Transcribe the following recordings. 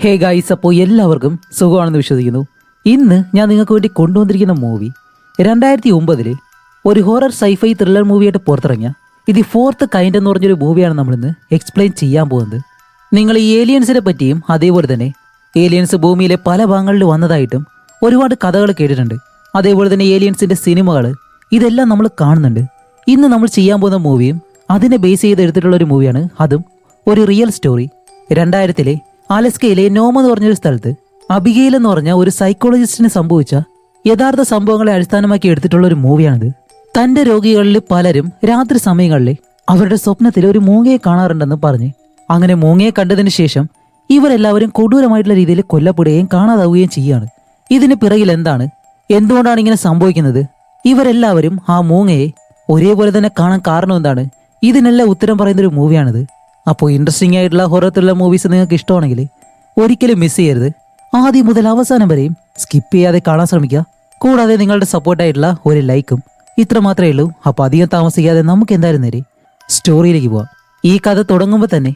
Hey guys അപ്പോൾ എല്ലാവർക്കും സുഖമാണെന്ന് വിശ്വസിക്കുന്നു. ഇന്ന് ഞാൻ നിങ്ങൾക്ക് വേണ്ടി കൊണ്ടുവന്നിരിക്കുന്ന മൂവി രണ്ടായിരത്തി ഒമ്പതിൽ ഒരു ഹൊറർ സൈഫൈ ത്രില്ലർ മൂവിയായിട്ട് പുറത്തിറങ്ങിയ ഇത് ഫോർത്ത് കൈൻഡ് എന്ന് പറഞ്ഞൊരു മൂവിയാണ് നമ്മളിന്ന് എക്സ്പ്ലെയിൻ ചെയ്യാൻ പോകുന്നത്. നിങ്ങൾ ഈ ഏലിയൻസിനെ പറ്റിയും അതേപോലെ തന്നെ ഏലിയൻസ് ഭൂമിയിലെ പല ഭാഗങ്ങളിൽ വന്നതായിട്ടും ഒരുപാട് കഥകൾ കേട്ടിട്ടുണ്ട്. അതേപോലെ തന്നെ ഏലിയൻസിന്റെ സിനിമകൾ ഇതെല്ലാം നമ്മൾ കാണുന്നുണ്ട്. ഇന്ന് നമ്മൾ ചെയ്യാൻ പോകുന്ന മൂവിയും അതിനെ ബേസ് ചെയ്ത് എടുത്തിട്ടുള്ള ഒരു മൂവിയാണ് അതും ഒരു റിയൽ സ്റ്റോറി രണ്ടായിരത്തിലെ ആലസ്കയിലെ നോമ എന്ന് പറഞ്ഞൊരു സ്ഥലത്ത് അബികയിൽ എന്ന് പറഞ്ഞ ഒരു സൈക്കോളജിസ്റ്റിന് സംഭവിച്ച യഥാർത്ഥ സംഭവങ്ങളെ അടിസ്ഥാനമാക്കി എടുത്തിട്ടുള്ള ഒരു മൂവിയാണിത്. തന്റെ രോഗികളിൽ പലരും രാത്രി സമയങ്ങളിൽ അവരുടെ സ്വപ്നത്തിൽ ഒരു മൂങ്ങയെ കാണാറുണ്ടെന്ന് പറഞ്ഞ് അങ്ങനെ മൂങ്ങയെ കണ്ടതിന് ശേഷം ഇവരെല്ലാവരും കൊടൂരമായിട്ടുള്ള രീതിയിൽ കൊല്ലപ്പെടുകയും കാണാതാവുകയും ചെയ്യുകയാണ്. ഇതിന് പിറകിൽ എന്താണ്? എന്തുകൊണ്ടാണ് ഇങ്ങനെ സംഭവിക്കുന്നത്? ഇവരെല്ലാവരും ആ മൂങ്ങയെ ഒരേപോലെ തന്നെ കാണാൻ കാരണം എന്താണ്? ഇതിനെല്ലാം ഉത്തരം പറയുന്ന ഒരു മൂവിയാണിത്. അപ്പോൾ ഇൻട്രസ്റ്റിംഗ് ആയിട്ടുള്ള ഹൊറത്തുള്ള മൂവീസ് നിങ്ങൾക്ക് ഇഷ്ടമാണെങ്കിൽ ഒരിക്കലും മിസ് ചെയ്യരുത്. ആദ്യം മുതൽ അവസാനം വരെയും സ്കിപ്പ് ചെയ്യാതെ കാണാൻ ശ്രമിക്കുക. കൂടാതെ നിങ്ങളുടെ സപ്പോർട്ടായിട്ടുള്ള ഒരു ലൈക്കും ഇത്ര മാത്രമേ ഉള്ളൂ. അപ്പോൾ അധികം താമസിക്കാതെ നമുക്ക് എന്തായാലും നേരെ സ്റ്റോറിയിലേക്ക് പോവാം. ഈ കഥ തുടങ്ങുമ്പോൾ തന്നെ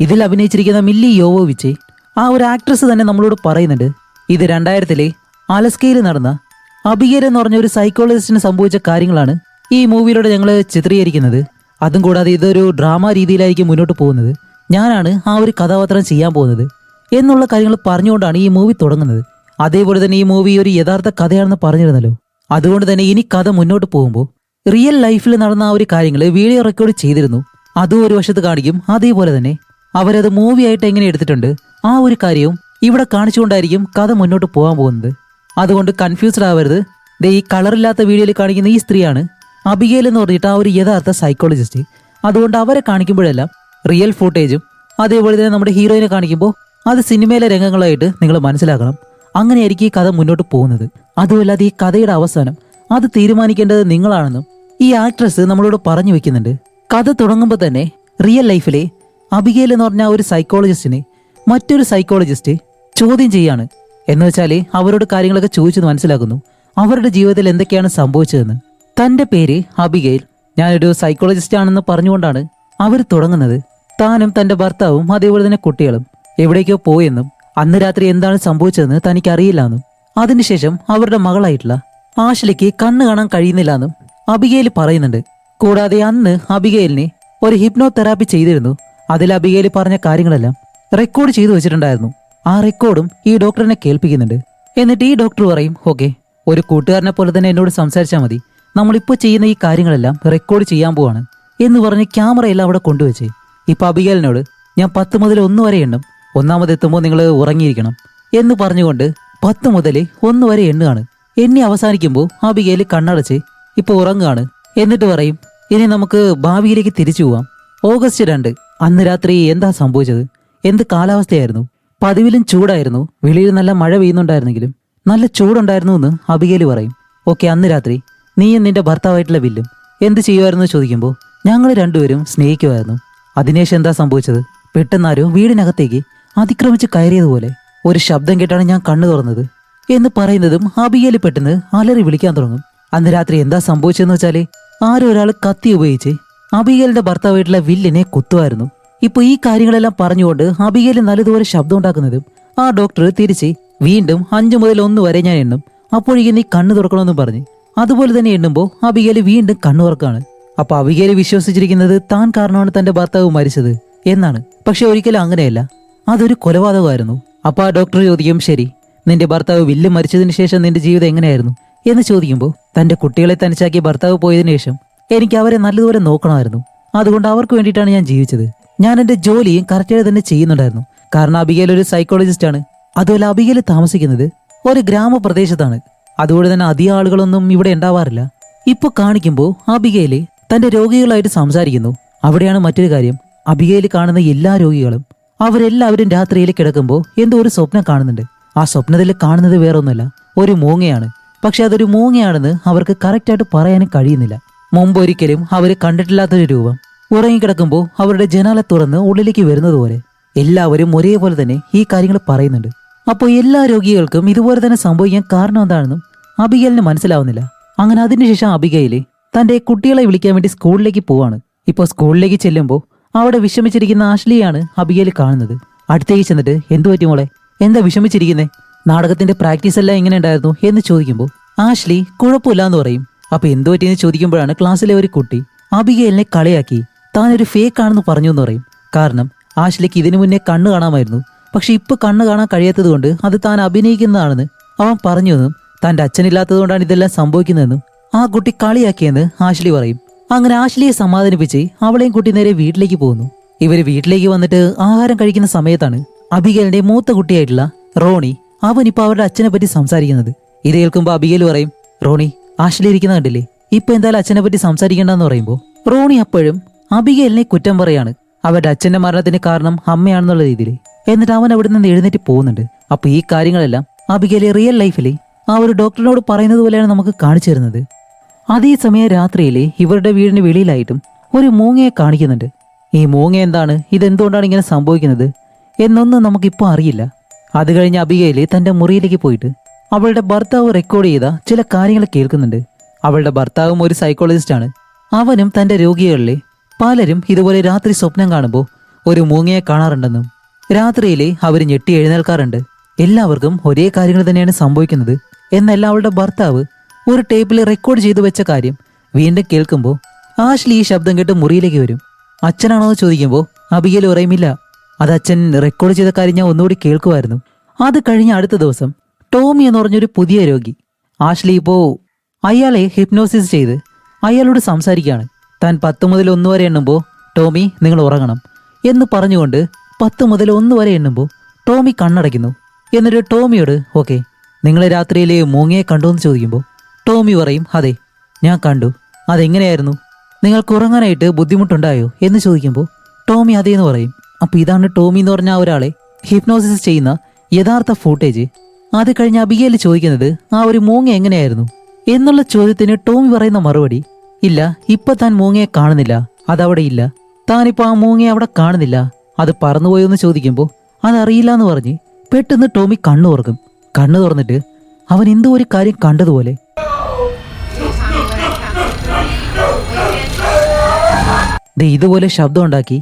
ഇതിൽ അഭിനയിച്ചിരിക്കുന്ന മില്ലി യോവോവിച്ച് ആ ഒരു ആക്ട്രസ് തന്നെ നമ്മളോട് പറയുന്നുണ്ട് ഇത് രണ്ടായിരത്തിലെ അലസ്കയിൽ നടന്ന അബിയർ എന്ന് പറഞ്ഞ ഒരു സൈക്കോളജിസ്റ്റിന് സംഭവിച്ച കാര്യങ്ങളാണ് ഈ മൂവിയിലൂടെ ഞങ്ങൾ ചിത്രീകരിക്കുന്നത്. അതും കൂടാതെ ഇതൊരു ഡ്രാമ രീതിയിലായിരിക്കും മുന്നോട്ട് പോകുന്നത്. ഞാനാണ് ആ ഒരു കഥാപാത്രം ചെയ്യാൻ പോകുന്നത് എന്നുള്ള കാര്യങ്ങൾ പറഞ്ഞുകൊണ്ടാണ് ഈ മൂവി തുടങ്ങുന്നത്. അതേപോലെ തന്നെ ഈ മൂവി ഒരു യഥാർത്ഥ കഥയാണെന്ന് പറഞ്ഞിരുന്നല്ലോ. അതുകൊണ്ട് തന്നെ ഇനി കഥ മുന്നോട്ട് പോകുമ്പോൾ റിയൽ ലൈഫിൽ നടന്ന ആ ഒരു കാര്യങ്ങൾ വീഡിയോ റെക്കോർഡ് ചെയ്തിരുന്നു. അതും ഒരു വശത്ത് കാണിക്കും. അതേപോലെ തന്നെ അവരത് മൂവി ആയിട്ട് എങ്ങനെ എടുത്തിട്ടുണ്ട് ആ ഒരു കാര്യവും ഇവിടെ കാണിച്ചുകൊണ്ടായിരിക്കും കഥ മുന്നോട്ട് പോകാൻ പോകുന്നത്. അതുകൊണ്ട് കൺഫ്യൂസ്ഡ് ആവരുത്. ദേ ഈ കളറില്ലാത്ത വീഡിയോയിൽ കാണിക്കുന്ന ഈ സ്ത്രീയാണ് അബിഗേൽ എന്ന് പറഞ്ഞിട്ട് ആ ഒരു യഥാർത്ഥ സൈക്കോളജിസ്റ്റ് അതുകൊണ്ട് അവരെ കാണിക്കുമ്പോഴെല്ലാം റിയൽ ഫുട്ടേജും അതേപോലെ തന്നെ നമ്മുടെ ഹീറോയിനെ കാണിക്കുമ്പോൾ അത് സിനിമയിലെ രംഗങ്ങളായിട്ട് നിങ്ങൾ മനസ്സിലാക്കണം. അങ്ങനെയായിരിക്കും ഈ കഥ മുന്നോട്ട് പോകുന്നത്. അതുമല്ലാതെ ഈ കഥയുടെ അവസാനം അത് തീരുമാനിക്കേണ്ടത് നിങ്ങളാണെന്നും ഈ ആക്ട്രസ് നമ്മളോട് പറഞ്ഞു വെക്കുന്നുണ്ട്. കഥ തുടങ്ങുമ്പോൾ തന്നെ റിയൽ ലൈഫിലെ അബികേൽ എന്ന് പറഞ്ഞ ഒരു സൈക്കോളജിസ്റ്റിനെ മറ്റൊരു സൈക്കോളജിസ്റ്റ് ചോദ്യം ചെയ്യാണ്. എന്ന് വെച്ചാൽ അവരോട് കാര്യങ്ങളൊക്കെ ചോദിച്ചത് മനസ്സിലാക്കുന്നു. അവരുടെ ജീവിതത്തിൽ എന്തൊക്കെയാണ് സംഭവിച്ചതെന്ന്. തന്റെ പേര് അബിഗയിൽ ഞാനൊരു സൈക്കോളജിസ്റ്റ് ആണെന്ന് പറഞ്ഞുകൊണ്ടാണ് അവർ തുടങ്ങുന്നത്. താനും തന്റെ ഭർത്താവും അതേപോലെ തന്നെ കുട്ടികളും എവിടേക്കോ പോയെന്നും അന്ന് രാത്രി എന്താണ് സംഭവിച്ചതെന്ന് തനിക്ക് അറിയില്ലെന്നും അതിനുശേഷം അവരുടെ മകളായിട്ടുള്ള ആഷിലേക്ക് കണ്ണ് കാണാൻ കഴിയുന്നില്ലെന്നും അബിഗയിൽ പറയുന്നുണ്ട്. കൂടാതെ അന്ന് അബിഗയിലിനെ ഒരു ഹിപ്നോ തെറാപ്പി ചെയ്തിരുന്നു. അതിൽ അബിഗയിൽ പറഞ്ഞ കാര്യങ്ങളെല്ലാം റെക്കോർഡ് ചെയ്തു വെച്ചിട്ടുണ്ടായിരുന്നു. ആ റെക്കോർഡും ഈ ഡോക്ടറിനെ കേൾപ്പിക്കുന്നുണ്ട്. എന്നിട്ട് ഈ ഡോക്ടർ പറയും ഓക്കെ ഒരു കൂട്ടുകാരനെ പോലെ തന്നെ എന്നോട് സംസാരിച്ചാൽ മതി. നമ്മളിപ്പോൾ ചെയ്യുന്ന ഈ കാര്യങ്ങളെല്ലാം റെക്കോർഡ് ചെയ്യാൻ പോവാണ് എന്ന് പറഞ്ഞ് ക്യാമറയെല്ലാം അവിടെ കൊണ്ടുവച്ച്. ഇപ്പൊ അബിഗേലിനോട് ഞാൻ പത്ത് മുതൽ ഒന്ന് വരെ എണ്ണും. ഒന്നാമത് എത്തുമ്പോൾ നിങ്ങൾ ഉറങ്ങിയിരിക്കണം. എന്ന് പറഞ്ഞുകൊണ്ട് പത്ത് മുതൽ ഒന്ന് വരെ എണ്ണുകയാണ്. എണ്ണി അവസാനിക്കുമ്പോൾ അബിഗേൽ കണ്ണടച്ച് ഇപ്പോൾ ഉറങ്ങുകയാണ്. എന്നിട്ട് പറയും ഇനി നമുക്ക് ഭാവിയിലേക്ക് തിരിച്ചു പോവാം. ഓഗസ്റ്റ് രണ്ട് അന്ന് രാത്രി എന്താ സംഭവിച്ചത്? എന്ത് കാലാവസ്ഥയായിരുന്നു? പതിവിലും ചൂടായിരുന്നു. വെളിയിൽ നല്ല മഴ പെയ്യുന്നുണ്ടായിരുന്നെങ്കിലും നല്ല ചൂടുണ്ടായിരുന്നു എന്ന് അബിഗേൽ പറയും. ഓക്കെ അന്ന് രാത്രി നീയും നിന്റെ ഭർത്താവായിട്ടുള്ള വില്ലും. എന്ത് ചെയ്യുമായിരുന്നു ചോദിക്കുമ്പോൾ ഞങ്ങൾ രണ്ടുപേരും സ്നേഹിക്കുമായിരുന്നു അതിനുശേഷം എന്താ സംഭവിച്ചത്? പെട്ടെന്നാരോ വീടിനകത്തേക്ക് അതിക്രമിച്ച് കയറിയതുപോലെ ഒരു ശബ്ദം കേട്ടാണ് ഞാൻ കണ്ണു തുറന്നത്. എന്ന് പറയുന്നതും അബിയയിൽ പെട്ടെന്ന് അലറി വിളിക്കാൻ തുടങ്ങും. അന്ന് രാത്രി എന്താ സംഭവിച്ചതെന്ന് വെച്ചാൽ ആരോ ഒരാൾ കത്തി ഉപയോഗിച്ച് അബിയലിന്റെ ഭർത്താവായിട്ടുള്ള വില്ലിനെ കുത്തുമായിരുന്നു ഇപ്പൊ ഈ കാര്യങ്ങളെല്ലാം പറഞ്ഞുകൊണ്ട് അബിയയിൽ നല്ലതുപോലെ ശബ്ദം ഉണ്ടാക്കുന്നതും ആ ഡോക്ടർ തിരിച്ച് വീണ്ടും അഞ്ചു മുതൽ ഒന്ന് വരെ ഞാൻ എണ്ണും. അപ്പോഴേക്കും നീ കണ്ണു തുറക്കണമെന്നും പറഞ്ഞ് അതുപോലെ തന്നെ എണ്ണുമ്പോൾ അബിഗേൽ വീണ്ടും കണ്ണുറക്കാണ്. അപ്പോൾ അപ്പൊ അബിഗേൽ വിശ്വസിച്ചിരിക്കുന്നത് താൻ കാരണമാണ് തന്റെ ഭർത്താവ് മരിച്ചത് എന്നാണ്. പക്ഷെ ഒരിക്കലും അങ്ങനെയല്ല. അതൊരു കൊലപാതകമായിരുന്നു. അപ്പൊ ആ ഡോക്ടർ ചോദിക്കും ശരി നിന്റെ ഭർത്താവ് വില്ല് മരിച്ചതിന് ശേഷം നിന്റെ ജീവിതം എങ്ങനെയായിരുന്നു? എന്ന് ചോദിക്കുമ്പോൾ തന്റെ കുട്ടികളെ തനിച്ചാക്കി ഭർത്താവ് പോയതിനു ശേഷം എനിക്ക് അവരെ നല്ലതുപോലെ നോക്കണമായിരുന്നു. അതുകൊണ്ട് അവർക്ക് വേണ്ടിയിട്ടാണ് ഞാൻ ജീവിച്ചത്. ഞാൻ എന്റെ ജോലിയും കറക്റ്റായി തന്നെ ചെയ്യുന്നുണ്ടായിരുന്നു. കാരണം അബികേൽ ഒരു സൈക്കോളജിസ്റ്റാണ് അതുപോലെ അബികേൽ താമസിക്കുന്നത് ഒരു ഗ്രാമപ്രദേശത്താണ്. അതുകൊണ്ട് തന്നെ അധികം ആളുകളൊന്നും ഇവിടെ ഉണ്ടാവാറില്ല. ഇപ്പൊ കാണിക്കുമ്പോൾ അബികയിലെ തന്റെ രോഗികളായിട്ട് സംസാരിക്കുന്നു. അവിടെയാണ് മറ്റൊരു കാര്യം. അബികയിൽ കാണുന്ന എല്ലാ രോഗികളും അവരെല്ലാവരും രാത്രിയിൽ കിടക്കുമ്പോൾ എന്തോ ഒരു സ്വപ്നം കാണുന്നുണ്ട്. ആ സ്വപ്നത്തിൽ കാണുന്നത് വേറൊന്നുമല്ല ഒരു മൂങ്ങയാണ്. പക്ഷെ അതൊരു മൂങ്ങയാണെന്ന് അവർക്ക് കറക്റ്റായിട്ട് പറയാനും കഴിയുന്നില്ല. മുമ്പ് ഒരിക്കലും അവർ കണ്ടിട്ടില്ലാത്തൊരു രൂപം. ഉറങ്ങിക്കിടക്കുമ്പോൾ അവരുടെ ജനാല തുറന്ന് ഉള്ളിലേക്ക് വരുന്നതുപോലെ എല്ലാവരും ഒരേപോലെ തന്നെ ഈ കാര്യങ്ങൾ പറയുന്നുണ്ട്. അപ്പോൾ എല്ലാ രോഗികൾക്കും ഇതുപോലെ തന്നെ സംഭവിക്കാൻ കാരണം എന്താണെന്നും അബികേലിന് മനസ്സിലാവുന്നില്ല. അങ്ങനെ അതിനുശേഷം അബികയിൽ തന്റെ കുട്ടികളെ വിളിക്കാൻ വേണ്ടി സ്കൂളിലേക്ക് പോവാണ്. ഇപ്പോൾ സ്കൂളിലേക്ക് ചെല്ലുമ്പോൾ അവിടെ വിഷമിച്ചിരിക്കുന്ന ആഷ്ലിയാണ് അബികയിൽ കാണുന്നത്. അടുത്തേക്ക് ചെന്നിട്ട് എന്തു പറ്റി മോളെ? എന്താ വിഷമിച്ചിരിക്കുന്നേ? നാടകത്തിന്റെ പ്രാക്ടീസ് എല്ലാം എങ്ങനെ ഉണ്ടായിരുന്നു? എന്ന് ചോദിക്കുമ്പോൾ ആഷ്ലി കുഴപ്പമില്ല എന്ന് പറയും. അപ്പൊ എന്തു പറ്റിയെന്ന് ചോദിക്കുമ്പോഴാണ് ക്ലാസ്സിലെ ഒരു കുട്ടി അബിഗേലിനെ കളിയാക്കി താൻ ഒരു ഫേക്ക് ആണെന്ന് പറഞ്ഞു എന്ന് പറയും. കാരണം ആഷ്ലിക്ക് ഇതിനു മുന്നേ കണ്ണ് കാണാമായിരുന്നു. പക്ഷെ ഇപ്പൊ കണ്ണ് കാണാൻ കഴിയാത്തത് കൊണ്ട് അത് താൻ അഭിനയിക്കുന്നതാണെന്ന് അവൻ പറഞ്ഞുവെന്നും തന്റെ അച്ഛനില്ലാത്തത് കൊണ്ടാണ് ഇതെല്ലാം സംഭവിക്കുന്നതെന്നും ആ കുട്ടി കളിയാക്കിയെന്ന് ആശ്ലി പറയും. അങ്ങനെ ആശ്ലിയെ സമാധാനിപ്പിച്ച് അവളെയും കുട്ടി നേരെ വീട്ടിലേക്ക് പോകുന്നു. ഇവർ വീട്ടിലേക്ക് വന്നിട്ട് ആഹാരം കഴിക്കുന്ന സമയത്താണ് അബിഗേലിന്റെ മൂത്ത കുട്ടിയായിട്ടുള്ള റോണി അവൻ ഇപ്പൊ അവരുടെ അച്ഛനെ പറ്റി സംസാരിക്കുന്നത്. ഇത് കേൾക്കുമ്പോൾ അബിഗേൽ പറയും റോണി ആശ്ലി ഇരിക്കുന്ന കണ്ടില്ലേ? ഇപ്പൊ എന്തായാലും അച്ഛനെ പറ്റി സംസാരിക്കേണ്ടെന്ന് പറയുമ്പോൾ റോണി അപ്പോഴും അബിഗേലിനെ കുറ്റം പറയാണ്. അവരുടെ അച്ഛന്റെ മരണത്തിന് കാരണം അമ്മയാണെന്നുള്ള രീതിയിൽ എന്നിട്ട് അവൻ അവിടെ നിന്ന് എഴുന്നേറ്റ് പോകുന്നുണ്ട്. അപ്പൊ ഈ കാര്യങ്ങളെല്ലാം അബികയിലെ റിയൽ ലൈഫിൽ ആ ഒരു ഡോക്ടറിനോട് പറയുന്നത് പോലെയാണ് നമുക്ക് കാണിച്ചു തരുന്നത്. അതേസമയം രാത്രിയിലെ ഇവരുടെ വീടിന് വെളിയിലായിട്ടും ഒരു മൂങ്ങയെ കാണിക്കുന്നുണ്ട്. ഈ മൂങ്ങ എന്താണ്? ഇതെന്തുകൊണ്ടാണ് ഇങ്ങനെ സംഭവിക്കുന്നത്? എന്നൊന്നും നമുക്കിപ്പോൾ അറിയില്ല. അത് കഴിഞ്ഞ് അബികയിൽ തന്റെ മുറിയിലേക്ക് പോയിട്ട് അവളുടെ ഭർത്താവ് റെക്കോർഡ് ചെയ്ത ചില കാര്യങ്ങൾ കേൾക്കുന്നുണ്ട്. അവളുടെ ഭർത്താവും ഒരു സൈക്കോളജിസ്റ്റ് ആണ്. അവനും തന്റെ രോഗികളിലെ പലരും ഇതുപോലെ രാത്രി സ്വപ്നം കാണുമ്പോൾ ഒരു മൂങ്ങയെ കാണാറുണ്ടെന്നും രാത്രിയിലെ അവർ ഞെട്ടി എഴുന്നേൽക്കാറുണ്ട്. എല്ലാവർക്കും ഒരേ കാര്യങ്ങൾ തന്നെയാണ് സംഭവിക്കുന്നത്. എന്നല്ല അവളുടെ ഭർത്താവ് ഒരു ടേപ്പിൽ റെക്കോർഡ് ചെയ്തു വെച്ച കാര്യം വീണ്ടും കേൾക്കുമ്പോൾ ആഷ്ലി ഈ ശബ്ദം കേട്ട് മുറിയിലേക്ക് വരും. അച്ഛനാണോ ചോദിക്കുമ്പോൾ അബിയൽ ഉറയുമില്ല അത് അച്ഛൻ റെക്കോർഡ് ചെയ്ത കാര്യം ഞാൻ ഒന്നുകൂടി കേൾക്കുമായിരുന്നു. അത് കഴിഞ്ഞ അടുത്ത ദിവസം ടോമി എന്ന് പറഞ്ഞൊരു പുതിയ രോഗി. ആഷ്ലി ഇപ്പോ അയാളെ ഹിപ്നോസിസ് ചെയ്ത് അയാളോട് സംസാരിക്കുകയാണ്. താൻ പത്ത് മുതൽ ഒന്ന് വരെ എണ്ണുമ്പോൾ ടോമി നിങ്ങൾ ഉറങ്ങണം എന്ന് പറഞ്ഞുകൊണ്ട് പത്ത് മുതൽ ഒന്ന് വരെ എണ്ണുമ്പോൾ ടോമി കണ്ണടയ്ക്കുന്നു. എന്നിട്ട് ടോമിയോട് ഓക്കെ നിങ്ങളെ രാത്രിയിലെ മൂങ്ങയെ കണ്ടു എന്ന് ചോദിക്കുമ്പോൾ ടോമി പറയും അതെ ഞാൻ കണ്ടു. അതെങ്ങനെയായിരുന്നു? നിങ്ങൾക്ക് ഉറങ്ങാനായിട്ട് ബുദ്ധിമുട്ടുണ്ടായോ? എന്ന് ചോദിക്കുമ്പോൾ ടോമി അതേന്ന് പറയും അപ്പോൾ ഇതാണ് ടോമി എന്ന് പറഞ്ഞ ഒരാളെ ഹിപ്നോസിസ് ചെയ്യുന്ന യഥാർത്ഥ ഫൂട്ടേജ് അത് കഴിഞ്ഞ് അബിഗേൽ ചോദിക്കുന്നത് ആ ഒരു മൂങ്ങ എങ്ങനെയായിരുന്നു? എന്നുള്ള ചോദ്യത്തിന് ടോമി പറയുന്ന മറുപടി ഇല്ല ഇപ്പൊ താൻ മൂങ്ങയെ കാണുന്നില്ല. അതവിടെ ഇല്ല. താനിപ്പോൾ ആ മൂങ്ങയെ അവിടെ കാണുന്നില്ല. അത് പറന്നുപോയോ എന്ന് ചോദിക്കുമ്പോൾ അതറിയില്ല എന്ന് പറഞ്ഞ് പെട്ടെന്ന് ടോമി കണ്ണു തുറക്കും. കണ്ണു തുറന്നിട്ട് അവൻ എന്തോ ഒരു കാര്യം കണ്ടതുപോലെ. ദേ ഇതുപോലെ ശബ്ദം ഉണ്ടാക്കി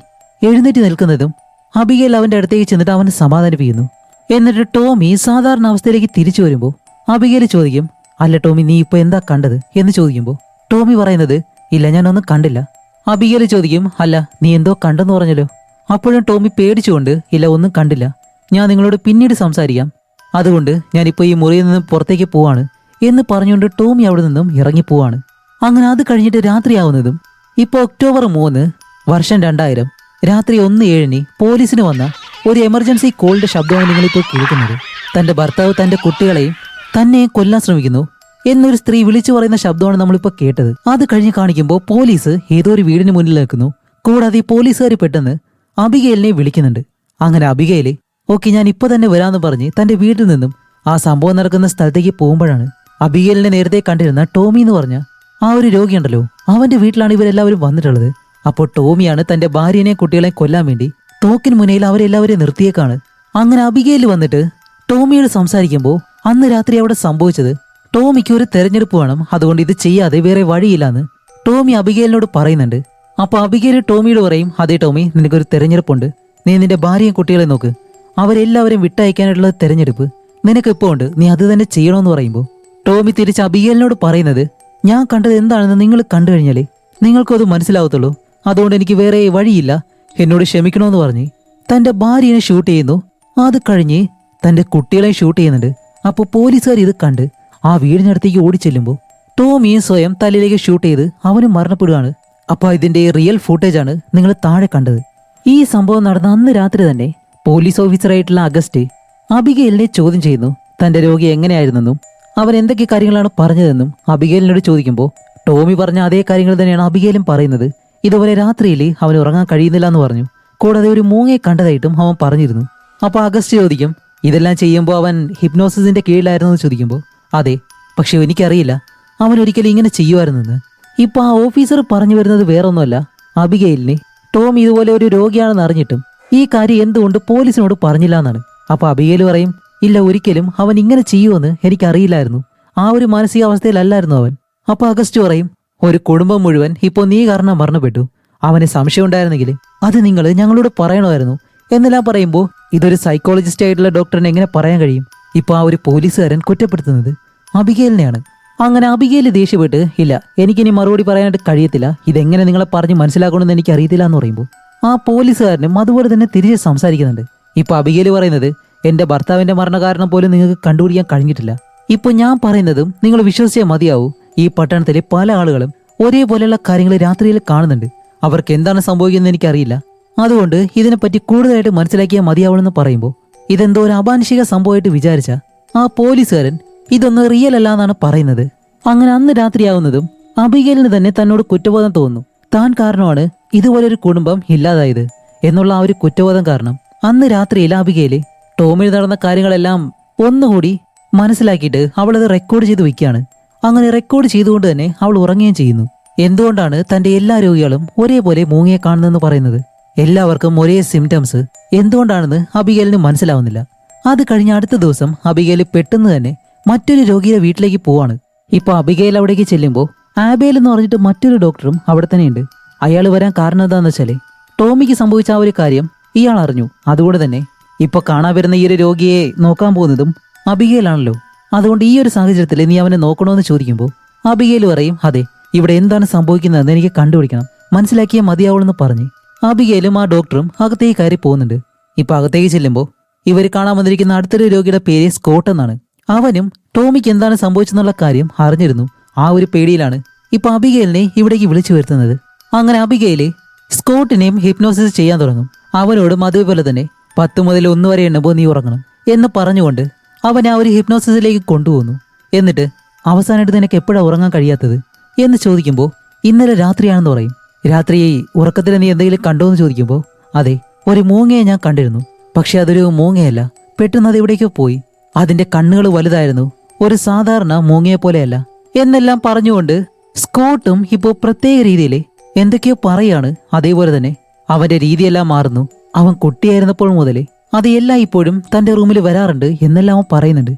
എഴുന്നേറ്റ് നിൽക്കുന്നതും അബിഗേൽ അവന്റെ അടുത്തേക്ക് ചെന്നിട്ട് അവനെ സമാധാനിപ്പിക്കുന്നു. എന്നിട്ട് ടോമി സാധാരണ അവസ്ഥയിലേക്ക് തിരിച്ചു വരുമ്പോൾ അബിഗേൽ ചോദിക്കും അല്ല ടോമി നീ ഇപ്പൊ എന്താ കണ്ടത്? എന്ന് ചോദിക്കുമ്പോൾ ടോമി പറയുന്നത് ഇല്ല ഞാനൊന്നും കണ്ടില്ല. അബിഗേൽ ചോദിക്കും അല്ല നീ എന്തോ കണ്ടെന്ന് പറഞ്ഞല്ലോ. അപ്പോഴും ടോമി പേടിച്ചുകൊണ്ട് ഇല്ല ഒന്നും കണ്ടില്ല. ഞാൻ നിങ്ങളോട് പിന്നീട് സംസാരിക്കാം. അതുകൊണ്ട് ഞാനിപ്പോൾ ഈ മുറിയിൽ നിന്നും പുറത്തേക്ക് പോവാണ് എന്ന് പറഞ്ഞുകൊണ്ട് ടോമി അവിടെ നിന്നും ഇറങ്ങിപ്പോവാണ്. അങ്ങനെ അത് കഴിഞ്ഞിട്ട് രാത്രിയാവുന്നതും ഇപ്പൊ ഒക്ടോബർ മൂന്ന് വർഷം രണ്ടായിരം രാത്രി ഒന്ന് ഏഴിന് പോലീസിന് വന്ന ഒരു എമർജൻസി കോളിന്റെ ശബ്ദമാണ് നിങ്ങളിപ്പോൾ കേൾക്കുന്നത്. തന്റെ ഭർത്താവ് തന്റെ കുട്ടികളെയും തന്നെ കൊല്ലാൻ ശ്രമിക്കുന്നു എന്നൊരു സ്ത്രീ വിളിച്ചു പറയുന്ന ശബ്ദമാണ് നമ്മളിപ്പോൾ കേട്ടത്. അത് കഴിഞ്ഞ് കാണിക്കുമ്പോൾ പോലീസ് ഏതോ ഒരു വീടിന് മുന്നിൽ നിൽക്കുന്നു. കൂടാതെ പോലീസുകാർ പെട്ടെന്ന് അബിഗേലിനെ വിളിക്കുന്നുണ്ട്. അങ്ങനെ അബിഗേൽ ഓക്കെ ഞാൻ ഇപ്പൊ തന്നെ വരാമെന്ന് പറഞ്ഞ് തന്റെ വീട്ടിൽ നിന്നും ആ സംഭവം നടക്കുന്ന സ്ഥലത്തേക്ക് പോകുമ്പോഴാണ് അബിഗേലിനെ നേരത്തെ കണ്ടിരുന്ന ടോമി എന്ന് പറഞ്ഞ ആ ഒരു രോഗിയുണ്ടല്ലോ അവന്റെ വീട്ടിലാണ് ഇവരെല്ലാവരും വന്നിട്ടുള്ളത്. അപ്പോൾ ടോമിയാണ് തന്റെ ഭാര്യനെയും കുട്ടികളെയും കൊല്ലാൻ വേണ്ടി തോക്കിന് മുന്നിൽ അവരെല്ലാവരെയും നിർത്തിയേക്കാണ്. അങ്ങനെ അബികയിൽ വന്നിട്ട് ടോമിയോട് സംസാരിക്കുമ്പോൾ അന്ന് രാത്രി അവിടെ സംഭവിച്ചത് ടോമിക്ക് ഒരു തെരഞ്ഞെടുപ്പ് വേണം. അതുകൊണ്ട് ഇത് ചെയ്യാതെ വേറെ വഴിയില്ലാന്ന് ടോമി അബിഗേലിനോട് പറയുന്നുണ്ട്. അപ്പൊ അബികേൽ ടോമിയോട് പറയും അതേ ടോമി നിനക്കൊരു തെരഞ്ഞെടുപ്പുണ്ട്. നീ നിന്റെ ഭാര്യയും കുട്ടികളെ നോക്ക്. അവരെല്ലാവരും വിട്ടയക്കാനായിട്ടുള്ള തെരഞ്ഞെടുപ്പ്. നിനക്ക് ഇപ്പോ ഉണ്ട്? നീ അത് തന്നെ ചെയ്യണമെന്ന് പറയുമ്പോൾ ടോമി തിരിച്ച് അബിഗേലിനോട് പറയുന്നത് ഞാൻ കണ്ടത് എന്താണെന്ന് നിങ്ങൾ കണ്ടു കഴിഞ്ഞാലേ നിങ്ങൾക്കും അത് മനസ്സിലാവത്തുള്ളൂ. അതുകൊണ്ട് എനിക്ക് വേറെ വഴിയില്ല. എന്നോട് ക്ഷമിക്കണമെന്ന് പറഞ്ഞ് തന്റെ ഭാര്യനെ ഷൂട്ട് ചെയ്യുന്നു. അത് കഴിഞ്ഞ് തന്റെ കുട്ടികളെ ഷൂട്ട് ചെയ്യുന്നുണ്ട്. അപ്പോൾ പോലീസുകാർ ഇത് കണ്ട് ആ വീടിനടുത്തേക്ക് ഓടിച്ചെല്ലുമ്പോൾ ടോമിയും സ്വയം തലയിലേക്ക് ഷൂട്ട് ചെയ്ത് അവനും മരണപ്പെടുകയാണ് അപ്പൊ ഇതിന്റെ റിയൽ ഫുട്ടേജ് ആണ് നിങ്ങൾ താഴെ കണ്ടത്. ഈ സംഭവം നടന്ന അന്ന് രാത്രി തന്നെ പോലീസ് ഓഫീസറായിട്ടുള്ള അഗസ്റ്റ് അബിഗേലിനെ ചോദ്യം ചെയ്യുന്നു. തന്റെ രോഗി എങ്ങനെയായിരുന്നെന്നും അവൻ എന്തൊക്കെ കാര്യങ്ങളാണ് പറഞ്ഞതെന്നും അബിഗേലിനോട് ചോദിക്കുമ്പോൾ ടോമി പറഞ്ഞ അതേ കാര്യങ്ങൾ തന്നെയാണ് അബിഗേലും പറയുന്നത്. ഇതുപോലെ രാത്രിയിൽ അവൻ ഉറങ്ങാൻ കഴിയുന്നില്ല എന്ന് പറഞ്ഞു. കൂടാതെ ഒരു മൂങ്ങയെ കണ്ടതായിട്ടും അവൻ പറഞ്ഞിരുന്നു. അപ്പോൾ അഗസ്റ്റ് ചോദിക്കും ഇതെല്ലാം ചെയ്യുമ്പോൾ അവൻ ഹിപ്നോസിസിന്റെ കീഴിലായിരുന്നു? എന്ന് ചോദിക്കുമ്പോൾ അതെ പക്ഷെ എനിക്കറിയില്ല. അവൻ ഒരിക്കലും ഇങ്ങനെ ചെയ്യുമായിരുന്നെന്ന്. ഇപ്പൊ ആ ഓഫീസർ പറഞ്ഞു വരുന്നത് വേറൊന്നുമല്ല. അബികയിലിനെ ടോം ഇതുപോലെ ഒരു രോഗിയാണെന്ന് അറിഞ്ഞിട്ടും ഈ കാര്യം എന്തുകൊണ്ട് പോലീസിനോട് പറഞ്ഞില്ല എന്നാണ്. അപ്പൊ അബിഗേൽ പറയും ഇല്ല ഒരിക്കലും അവൻ ഇങ്ങനെ ചെയ്യുമെന്ന് എനിക്കറിയില്ലായിരുന്നു. ആ ഒരു മാനസികാവസ്ഥയിലല്ലായിരുന്നു അവൻ. അപ്പൊ അഗസ്റ്റ് പറയും ഒരു കുടുംബം മുഴുവൻ ഇപ്പോ നീ കാരണം മരണപ്പെട്ടു. അവന് സംശയം ഉണ്ടായിരുന്നെങ്കിൽ അത് നിങ്ങൾ ഞങ്ങളോട് പറയണമായിരുന്നു. എന്നെല്ലാം പറയുമ്പോൾ ഇതൊരു സൈക്കോളജിസ്റ്റ് ആയിട്ടുള്ള ഡോക്ടറിനെ എങ്ങനെ പറയാൻ കഴിയും? ഇപ്പോൾ ആ ഒരു പോലീസുകാരൻ കുറ്റപ്പെടുത്തുന്നത് അബിഗേലിനെയാണ് അങ്ങനെ അബികയിൽ ദേഷ്യപ്പെട്ട് ഇല്ല എനിക്കിനി മറുപടി പറയാനായിട്ട് കഴിയത്തില്ല. ഇതെങ്ങനെ നിങ്ങളെ പറഞ്ഞ് മനസ്സിലാക്കണമെന്ന് എനിക്ക് അറിയത്തില്ല എന്ന് പറയുമ്പോൾ ആ പോലീസുകാരനും അതുപോലെ തന്നെ തിരിച്ച് സംസാരിക്കുന്നുണ്ട്. ഇപ്പൊ അബികയിൽ പറയുന്നത് എന്റെ ഭർത്താവിന്റെ മരണകാരണം പോലും നിങ്ങൾക്ക് കണ്ടുപിടിക്കാൻ കഴിഞ്ഞിട്ടില്ല. ഇപ്പൊ ഞാൻ പറയുന്നതും നിങ്ങൾ വിശ്വസിച്ചേ മതിയാവൂ. ഈ പട്ടണത്തിലെ പല ആളുകളും ഒരേപോലെയുള്ള കാര്യങ്ങൾ രാത്രിയിൽ കാണുന്നുണ്ട്. അവർക്ക് എന്താണ് സംഭവിക്കുന്നത് എനിക്കറിയില്ല. അതുകൊണ്ട് ഇതിനെപ്പറ്റി കൂടുതലായിട്ട് മനസ്സിലാക്കിയാൽ മതിയാവണമെന്ന് പറയുമ്പോൾ ഇതെന്തോ ഒരു അപാനുഷിക സംഭവമായിട്ട് വിചാരിച്ച ആ പോലീസുകാരൻ ഇതൊന്നും റിയൽ അല്ല എന്നാണ് പറയുന്നത്. അങ്ങനെ അന്ന് രാത്രിയാവുന്നതും അബിഗേലിന് തന്നെ തന്നോട് കുറ്റബോധം തോന്നുന്നു. താൻ കാരണമാണ് ഇതുപോലൊരു കുടുംബം ഇല്ലാതായത് എന്നുള്ള ആ ഒരു കുറ്റബോധം കാരണം അന്ന് രാത്രിയിൽ അബിഗേൽ ടോമിൽ നടന്ന കാര്യങ്ങളെല്ലാം ഒന്നുകൂടി മനസ്സിലാക്കിയിട്ട് അവൾ അത് റെക്കോർഡ് ചെയ്ത് വയ്ക്കുകയാണ്. അങ്ങനെ റെക്കോർഡ് ചെയ്തുകൊണ്ട് തന്നെ അവൾ ഉറങ്ങുകയും ചെയ്യുന്നു. എന്തുകൊണ്ടാണ് തന്റെ എല്ലാ രോഗികളും ഒരേപോലെ മൂങ്ങിയെ കാണുന്നതെന്ന് പറയുന്നത്? എല്ലാവർക്കും ഒരേ സിംറ്റംസ് എന്തുകൊണ്ടാണെന്ന് അബിഗേലിന് മനസ്സിലാവുന്നില്ല. അത് കഴിഞ്ഞ അടുത്ത ദിവസം അബിഗേൽ പെട്ടെന്ന് തന്നെ മറ്റൊരു രോഗിയുടെ വീട്ടിലേക്ക് പോവാണ്. ഇപ്പൊ അബികയിൽ അവിടേക്ക് ചെല്ലുമ്പോൾ ആബേൽ എന്ന് പറഞ്ഞിട്ട് മറ്റൊരു ഡോക്ടറും അവിടെ തന്നെയുണ്ട്. അയാൾ വരാൻ കാരണം എന്താന്ന് വെച്ചാൽ ടോമിക്ക് സംഭവിച്ച ആ ഒരു കാര്യം ഇയാൾ അറിഞ്ഞു. അതുകൊണ്ട് തന്നെ ഇപ്പൊ കാണാൻ വരുന്ന ഈ ഒരു രോഗിയെ നോക്കാൻ പോകുന്നതും അബികയിലാണല്ലോ അതുകൊണ്ട് ഈ ഒരു സാഹചര്യത്തിൽ നീ അവനെ നോക്കണമെന്ന് ചോദിക്കുമ്പോൾ അബികയിൽ പറയും അതെ ഇവിടെ എന്താണ് സംഭവിക്കുന്നതെന്ന് എനിക്ക് കണ്ടുപിടിക്കണം. മനസ്സിലാക്കിയാൽ മതിയാവുള്ളെന്ന് പറഞ്ഞ് അബികയിലും ആ ഡോക്ടറും അകത്തേക്ക് കയറി പോകുന്നുണ്ട്. ഇപ്പൊ അകത്തേക്ക് ചെല്ലുമ്പോൾ ഇവർ കാണാൻ വന്നിരിക്കുന്ന അടുത്തൊരു രോഗിയുടെ പേര് സ്കോട്ട് എന്നാണ്. അവനും ടോമിക്ക് എന്താണ് സംഭവിച്ചെന്നുള്ള കാര്യം അറിഞ്ഞിരുന്നു. ആ ഒരു പേടിയിലാണ് ഇപ്പൊ അബികേലിനെ ഇവിടേക്ക് വിളിച്ചു വരുത്തുന്നത്. അങ്ങനെ അബികേലെ സ്കോട്ടിനെയും ഹിപ്നോസിസ് ചെയ്യാൻ തുടങ്ങും. അവനോടും അതേപോലെ തന്നെ പത്ത് മുതൽ ഒന്ന് വരെ എണ്ണുമ്പോൾ നീ ഉറങ്ങണം എന്ന് പറഞ്ഞുകൊണ്ട് അവൻ ആ ഒരു ഹിപ്നോസിസിലേക്ക് കൊണ്ടുപോകുന്നു എന്നിട്ട് അവസാനമായിട്ട് നിനക്ക് എപ്പോഴാണ് ഉറങ്ങാൻ കഴിയാത്തത് എന്ന് ചോദിക്കുമ്പോൾ ഇന്നലെ രാത്രിയാണെന്ന് പറയും. രാത്രി ഉറക്കത്തിൽ നീ എന്തെങ്കിലും കണ്ടോ എന്ന് ചോദിക്കുമ്പോൾ അതെ ഒരു മൂങ്ങയെ ഞാൻ കണ്ടിരുന്നു. പക്ഷെ അതൊരു മൂങ്ങയല്ല. പെട്ടെന്ന് അത് എവിടേക്കോ പോയി. അതിന്റെ കണ്ണുകൾ വലുതായിരുന്നു. ഒരു സാധാരണ മൂങ്ങയെ പോലെയല്ല. എന്നെല്ലാം പറഞ്ഞുകൊണ്ട് സ്കോട്ടും ഇപ്പോൾ പ്രത്യേക രീതിയിൽ എന്തൊക്കെയോ പറയാണ് അതേപോലെ തന്നെ. അവന്റെ രീതിയെല്ലാം മാറുന്നു. അവൻ കുട്ടിയായിരുന്നപ്പോൾ മുതലേ അത് എല്ലാം ഇപ്പോഴും തന്റെ റൂമിൽ വരാറുണ്ട് എന്നെല്ലാം അവൻ പറയുന്നുണ്ട്.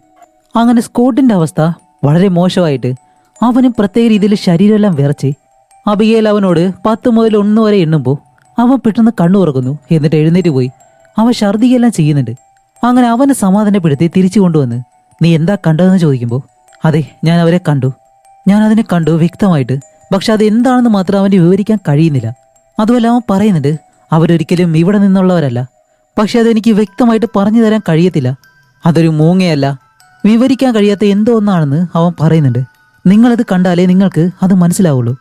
അങ്ങനെ സ്കോട്ടിന്റെ അവസ്ഥ വളരെ മോശമായിട്ട് അവനും പ്രത്യേക രീതിയിൽ ശരീരമെല്ലാം വിറച്ച് അബിയേൽ അവനോട് പത്ത് മുതൽ ഒന്ന് വരെ എണ്ണുമ്പോൾ അവൻ പെട്ടെന്ന് കണ്ണു തുറക്കുന്നു എന്നിട്ട് എഴുന്നേറ്റ് പോയി. അവൻ ഛർദികയെല്ലാം ചെയ്യുന്നുണ്ട്. അങ്ങനെ അവനെ സമാധാനപ്പെടുത്തി തിരിച്ചു കൊണ്ടുവന്ന് നീ എന്താ കണ്ടതെന്ന് ചോദിക്കുമ്പോൾ അതെ ഞാൻ അവരെ കണ്ടു. ഞാൻ അതിനെ കണ്ടു വ്യക്തമായിട്ട്. പക്ഷെ അത് എന്താണെന്ന് മാത്രം അവന് വിവരിക്കാൻ കഴിയുന്നില്ല. അതുപോലെ അവൻ പറയുന്നുണ്ട് അവരൊരിക്കലും ഇവിടെ നിന്നുള്ളവരല്ല. പക്ഷെ അതെനിക്ക് വ്യക്തമായിട്ട് പറഞ്ഞു തരാൻ കഴിയത്തില്ല. അതൊരു മൂങ്ങയല്ല. വിവരിക്കാൻ കഴിയാത്ത എന്തോ ഒന്നാണെന്ന് അവൻ പറയുന്നുണ്ട്. നിങ്ങളത് കണ്ടാലേ നിങ്ങൾക്ക് അത് മനസ്സിലാവുള്ളൂ.